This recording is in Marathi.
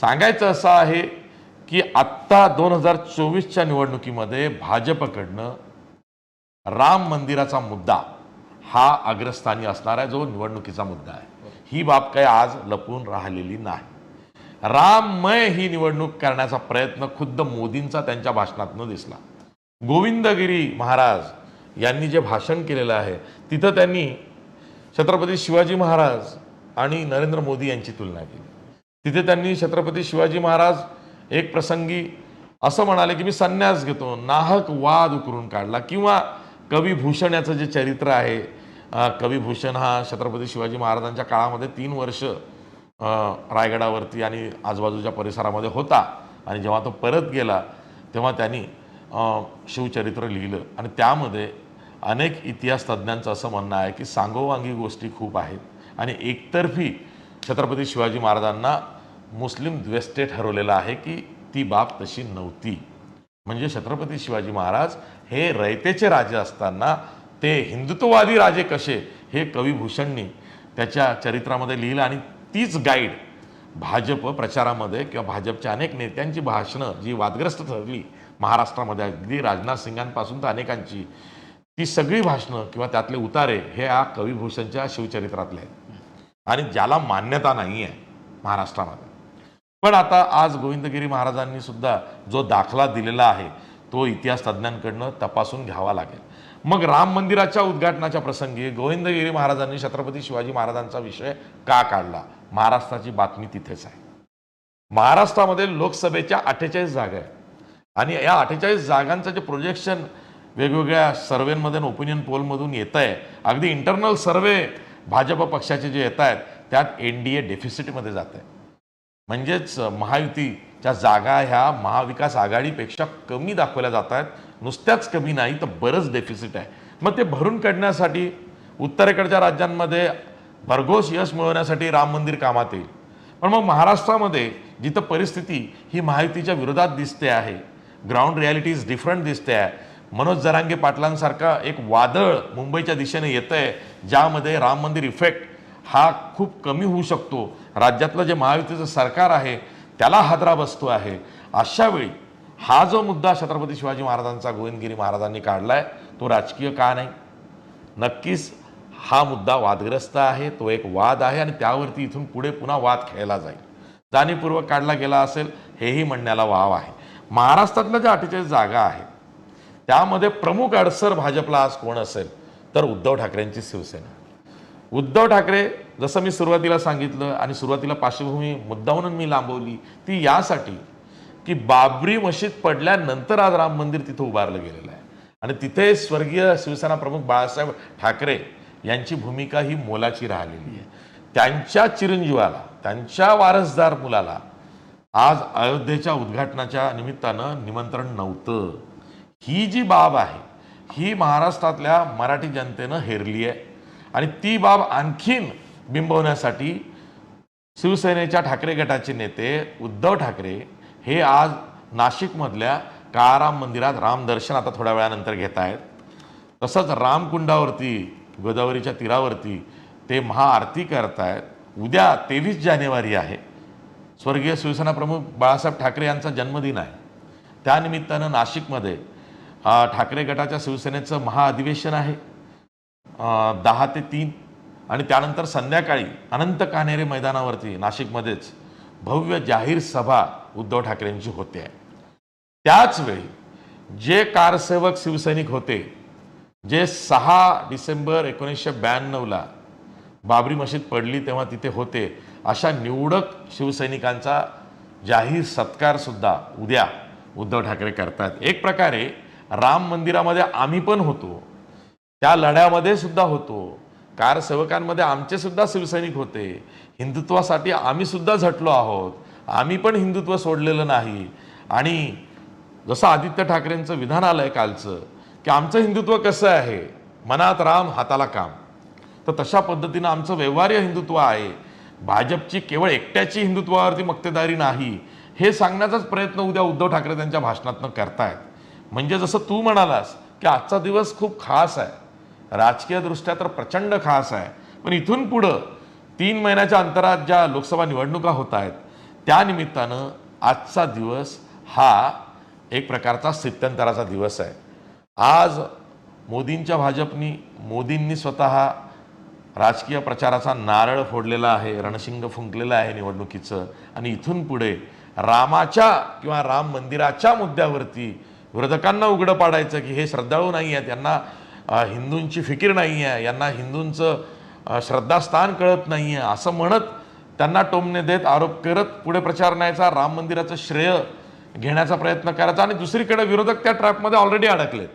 सांगायचं असं आहे की आत्ता दोन हजार चोवीसच्या निवडणुकीमध्ये भाजपकडनं राम मंदिराचा मुद्दा हा अग्रस्थानी असणारा जो निवडणुकीचा मुद्दा आहे. ही बाब काय आज लपून राहिलेली नाही. राममय ही निवडणूक करण्याचा प्रयत्न खुद्द मोदींचा त्यांच्या भाषणातनं दिसला. गोविंदगिरी महाराज यांनी जे भाषण केलेलं आहे तिथं त्यांनी छत्रपती शिवाजी महाराज आणि नरेंद्र मोदी यांची तुलना केली. तिथे त्यांनी छत्रपती शिवाजी महाराज एक प्रसंगी असं म्हणाले की मी संन्यास घेतो नाहक वाद उकरून काढला. किंवा कवी भूषण याचं जे चरित्र आहे कवी भूषण हा छत्रपती शिवाजी महाराजांच्या काळामध्ये तीन वर्ष रायगडावरती आणि आजूबाजूच्या परिसरामध्ये होता. आणि जेव्हा तो परत गेला तेव्हा त्यांनी शिवचरित्र लिहिलं. आणि त्यामध्ये अनेक इतिहास तज्ज्ञांचं असं म्हणणं आहे की सांगोवांगी गोष्टी खूप आहेत. आणि एकतर्फी छत्रपती शिवाजी महाराजांना मुस्लिम द्वेष्टे ठरवलेलं आहे की ती बाब तशी नव्हती. म्हणजे छत्रपती शिवाजी महाराज हे रयतेचे राजे असताना ते हिंदुत्ववादी राजे कसे हे कविभूषणनी त्याच्या चरित्रामध्ये लिहिलं आणि तीच गाईड भाजप प्रचारामध्ये किंवा भाजपच्या अनेक नेत्यांची भाषणं जी वादग्रस्त ठरली महाराष्ट्रामध्ये अगदी राजनाथ सिंगांपासून तर अनेकांची ती सगळी भाषणं किंवा त्यातले उतारे हे या कविभूषणच्या शिवचरित्रातले आहेत. आणि ज्याला मान्यता नाही आहे महाराष्ट्रामध्ये. पण आता आज गोविंदगिरी महाराजांनी सुद्धा जो दाखला दिलेला आहे तो इतिहास तज्ज्ञांकडनं तपासून घ्यावा लागेल. मग राम मंदिराच्या उद्घाटनाच्या प्रसंगी गोविंदगिरी महाराजांनी छत्रपती शिवाजी महाराजांचा विषय का काढला? महाराष्ट्राची बातमी तिथेच आहे. महाराष्ट्रामध्ये लोकसभेच्या अठ्ठेचाळीस जागा आहे आणि या अठ्ठेचाळीस जागांचं जे प्रोजेक्शन वेगवेगळ्या सर्वेमध्ये ओपिनियन पोलमधून येत आहे अगदी इंटरनल सर्वे भाजप पक्षाचे जे येत आहेत त्यात एन डी ए डेफिसिटमध्ये जात आहे. म्हणजेच महायुतीच्या जागा ह्या महाविकास आघाडीपेक्षा कमी दाखवल्या जात आहेत. नुसत्याच कमी नाही तर बरंच डेफिसिट आहे. मग ते भरून काढण्यासाठी उत्तरेकडच्या राज्यांमध्ये भरघोस यश मिळवण्यासाठी राम मंदिर कामात येईल. पण मग महाराष्ट्रामध्ये जिथं परिस्थिती ही महायुतीच्या विरोधात दिसते आहे ग्राउंड रियालिटीज डिफरंट दिसते आहे मनोज जरांगे पाटलांसारखा एक वादळ मुंबईच्या दिशेने येतं आहे ज्यामध्ये राम मंदिर इफेक्ट हा खूप कमी होऊ शकतो. राज्यातलं जे महायुतीचं सरकार आहे त्याला हादरा बसतो आहे. अशा वेळी हा जो मुद्दा छत्रपती शिवाजी महाराजांचा गोविंदगिरी महाराजांनी काढला आहे तो राजकीय का नाही? नक्कीच हा मुद्दा वादग्रस्त आहे तो एक वाद आहे आणि त्यावरती इथून पुढे पुन्हा वाद खेळला जाईल. जाणीवपूर्वक काढला गेला असेल हेही म्हणण्याला वाव आहे. महाराष्ट्रातल्या ज्या अठ्ठेचाळीस जागा आहेत त्यामध्ये प्रमुख अडसर भाजपला आज कोण असेल? तर उद्धव ठाकरेंची शिवसेना. उद्धव ठाकरे जसं मी सुरुवातीला सांगितलं आणि सुरुवातीला पार्श्वभूमी मुद्दाहून मी लांबवली ती यासाठी की बाबरी मशीद पडल्यानंतर आज राम मंदिर तिथं उभारलं गेलेलं आहे. आणि तिथे स्वर्गीय शिवसेना प्रमुख बाळासाहेब ठाकरे यांची भूमिका ही मोलाची राहिलेली आहे. त्यांच्या चिरंजीवाला त्यांच्या वारसदार मुलाला आज अयोध्येच्या उद्घाटनाच्या निमित्तानं निमंत्रण नव्हतं. ही जी बाब आहे ही महाराष्ट्रातल्या मराठी जनतेनं हेरली आहे. आणि ती बाब आणखीन बिंबवण्यासाठी शिवसेनेच्या ठाकरे गटाचे नेते उद्धव ठाकरे हे आज नाशिकमधल्या काळाराम मंदिरात रामदर्शन आता थोड्या वेळानंतर घेत आहेत. तसंच रामकुंडावरती गोदावरीच्या तीरावरती ते महाआरती करतायत. उद्या तेवीस जानेवारी आहे. स्वर्गीय शिवसेना प्रमुख बाळासाहेब ठाकरे यांचा जन्मदिन आहे. त्यानिमित्तानं नाशिकमध्ये ठाकरे गटाच्या शिवसेनेचं महाअधिवेशन आहे. दहा ते तीन आणि त्यानंतर संध्याकाळी अनंत कान्हेरे मैदानावरती नाशिकमध्येच भव्य जाहीर सभा उद्धव ठाकरेंची होते. आहे त्याचवेळी जे कारसेवक शिवसैनिक होते जे सहा डिसेंबर एकोणीसशे ब्याण्णवला बाबरी मशीद पडली तेव्हा तिथे होते अशा निवडक शिवसैनिकांचा जाहीर सत्कारसुद्धा उद्या उद्धव ठाकरे करतात. एक प्रकारे राम मंदिरामध्ये आम्ही पण होतो. त्या लढ्यामध्ये सुद्धा होतो. कारसेवकांमध्ये आमचे सुद्धा शिवसैनिक होते. हिंदुत्वासाठी आम्ही सुद्धा झटलो आहोत. आम्ही पण हिंदुत्व सोडलेलं नाही. आणि जसं आदित्य ठाकरेंचं विधान आलं आहे कालचं की आमचं हिंदुत्व कसं आहे? मनात राम हाताला काम. तर तशा पद्धतीनं आमचं व्यवहार्य हिंदुत्व आहे. भाजपची केवळ एकट्याची हिंदुत्वावरती मक्तेदारी नाही. हे सांगण्याचाच प्रयत्न उद्या उद्धव ठाकरे त्यांच्या भाषणातनं करतायत. म्हणजे जसं तू म्हणालास की आजचा दिवस खूप खास आहे. राजकीयदृष्ट्या तर प्रचंड खास आहे. पण इथून पुढं तीन महिन्याच्या अंतरात ज्या लोकसभा निवडणुका होत आहेत त्यानिमित्तानं आजचा दिवस हा एक प्रकारचा स्थित्यंतराचा दिवस आहे. आज मोदींच्या भाजपनी मोदींनी स्वतः राजकीय प्रचाराचा नारळ फोडलेला आहे रणशिंग फुंकलेलं आहे निवडणुकीचं. आणि इथून पुढे रामाच्या किंवा राम मंदिराच्या मुद्द्यावरती विरोधकांना उघडं पाडायचं की हे श्रद्धाळू नाही आहेत यांना हिंदूंची फिकीर नाही आहे यांना हिंदूंचं श्रद्धास्थान कळत नाही आहे असं म्हणत त्यांना टोमणे देत आरोप करत पुढे प्रचार न्यायचा राम मंदिराचं श्रेय घेण्याचा प्रयत्न करायचा आणि दुसरीकडे विरोधक त्या ट्रॅपमध्ये ऑलरेडी अडकलेत.